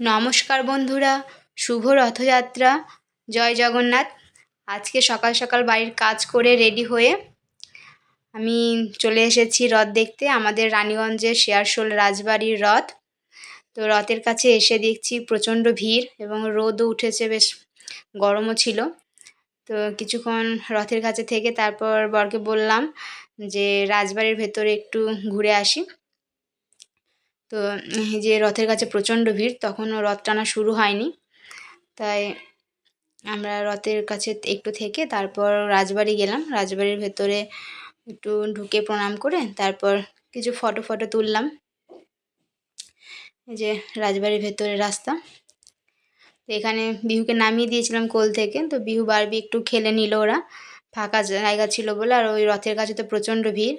নমস্কার বন্ধুরা, শুভ রথযাত্রা। জয় জগন্নাথ। আজকে সকাল সকাল বাড়ির কাজ করে রেডি হয়ে আমি চলে এসেছি রথ দেখতে। আমাদের রানীগঞ্জের শেয়ারশোল রাজবাড়ির রথ। তো রথের কাছে এসে দেখছি প্রচণ্ড ভিড় এবং রোদও উঠেছে, বেশ গরমও ছিল। তো কিছুক্ষণ রথের কাছে থেকে তারপর বরকে বললাম যে, রাজবাড়ির ভেতরে একটু ঘুরে আসি। তো যে রথের কাছে প্রচণ্ড ভিড়, তখনও রথ টানা শুরু হয়নি। তাই আমরা রথের কাছে একটু থেকে তারপর রাজবাড়ি গেলাম। রাজবাড়ির ভেতরে একটু ঢুকে প্রণাম করে তারপর কিছু ফটো ফটো তুললাম। যে রাজবাড়ির ভেতরে রাস্তা। তো এখানে বিহুকে নামিয়ে দিয়েছিলাম কোল থেকে। তো বিহু বারবি একটু খেলে নিল ওরা। ফাঁকা জায়গা ছিল বলে আর ওই রথের কাছে তো প্রচণ্ড ভিড়।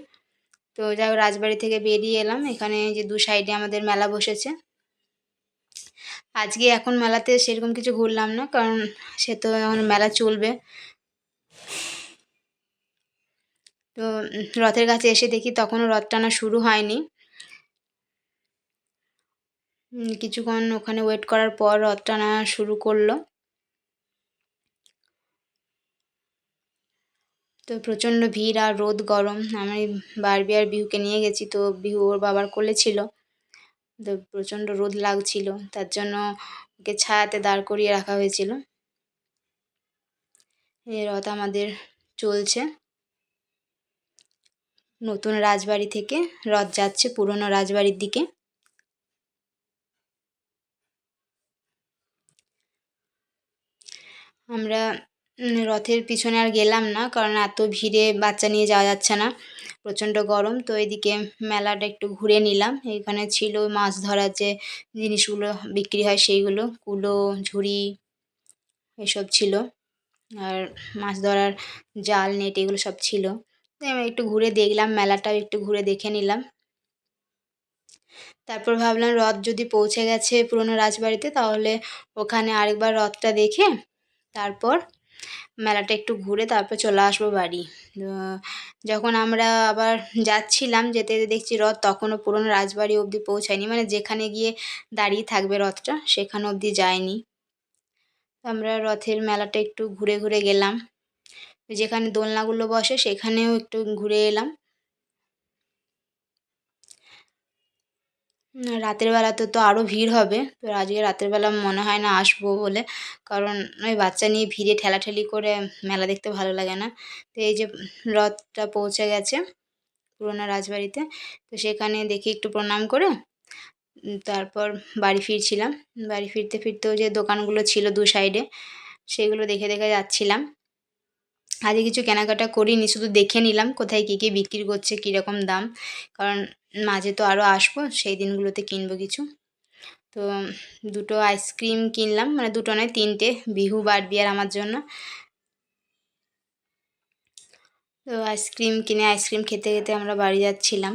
তো যাই হোক, রাজবাড়ি থেকে বেরিয়ে এলাম। এখানে যে দু সাইডে আমাদের মেলা বসেছে। আজকে এখন মেলাতে সেরকম কিছু ঘুরলাম না, কারণ সে তো এখন মেলা চলবে। তো রথের কাছে এসে দেখি তখনও রথ টানা শুরু হয়নি। কিছুক্ষণ ওখানে ওয়েট করার পর রথ টানা শুরু করল। তো প্রচণ্ড ভিড় আর রোদ গরম। আমি বারবি আর বিহুকে নিয়ে গেছি, তো বিহু ওর বাবার কোলে ছিল। তো প্রচণ্ড রোদ লাগছিল, তার জন্য ওকে ছায়াতে দাঁড় করিয়ে রাখা হয়েছিল। এ রথ আমাদের চলছে। নতুন রাজবাড়ি থেকে রথ যাচ্ছে পুরনো রাজবাড়ির দিকে। আমরা রথের পিছনে আর গেলাম না, কারণ এত ভিড়ে বাচ্চা নিয়ে যাওয়া যাচ্ছে না। প্রচণ্ড গরম, তো এদিকে মেলাটা একটু ঘুরে নিলাম। এখানে ছিল মাছ ধরার যে জিনিসগুলো বিক্রি হয় সেইগুলো, কুলো, ঝুড়ি এসব ছিল। আর মাছ ধরার জাল, নেট এগুলো সব ছিল। একটু ঘুরে দেখলাম, মেলাটাও একটু ঘুরে দেখে নিলাম। তারপর ভাবলাম রথ যদি পৌঁছে গেছে পুরনো রাজবাড়িতে, তাহলে ওখানে আরেকবার রথটা দেখে তারপর মেলাটা একটু ঘুরে তারপর চলে আসব বাড়ি। যখন আমরা আবার যাচ্ছিলাম যেতে যেতে দেখছি রথ তখনও পুরনো রাজবাড়ি অবধি পৌঁছায়নি। মানে যেখানে গিয়ে দাঁড়িয়ে থাকবে রথটা সেখানে অবধি যায়নি। আমরা রথের মেলাটা একটু ঘুরে ঘুরে গেলাম। যেখানে দোলনাগুলো বসে সেখানেও একটু ঘুরে এলাম। রাতের বেলাতে তো আরও ভিড় হবে, তো আজকে রাতের বেলা মনে হয় না আসব বলে। কারণ ওই বাচ্চা নিয়ে ভিড়ে ঠেলাঠেলি করে মেলা দেখতে ভালো লাগে না। তো এই যে রথটা পৌঁছে গেছে পুরোনো রাজবাড়িতে, তো সেখানে দেখি একটু প্রণাম করে, তারপর বাড়ি ফিরছিলাম। বাড়ি ফিরতে ফিরতেও যে দোকানগুলো ছিল দু সাইডে সেগুলো দেখে দেখে যাচ্ছিলাম। আজকে কিছু কেনাকাটা করিনি, শুধু দেখে নিলাম কোথায় কী কী বিক্রি করছে, কীরকম দাম। কারণ মাঝে তো আরও আসব, সেই দিনগুলোতে কিনবো কিছু। তো দুটো আইসক্রিম কিনলাম মানে দুটো নয়, তিনটে, বিহু বার বিয়ার আমার জন্য। তো আইসক্রিম কিনে আইসক্রিম খেতে খেতে আমরা বাড়ি যাচ্ছিলাম।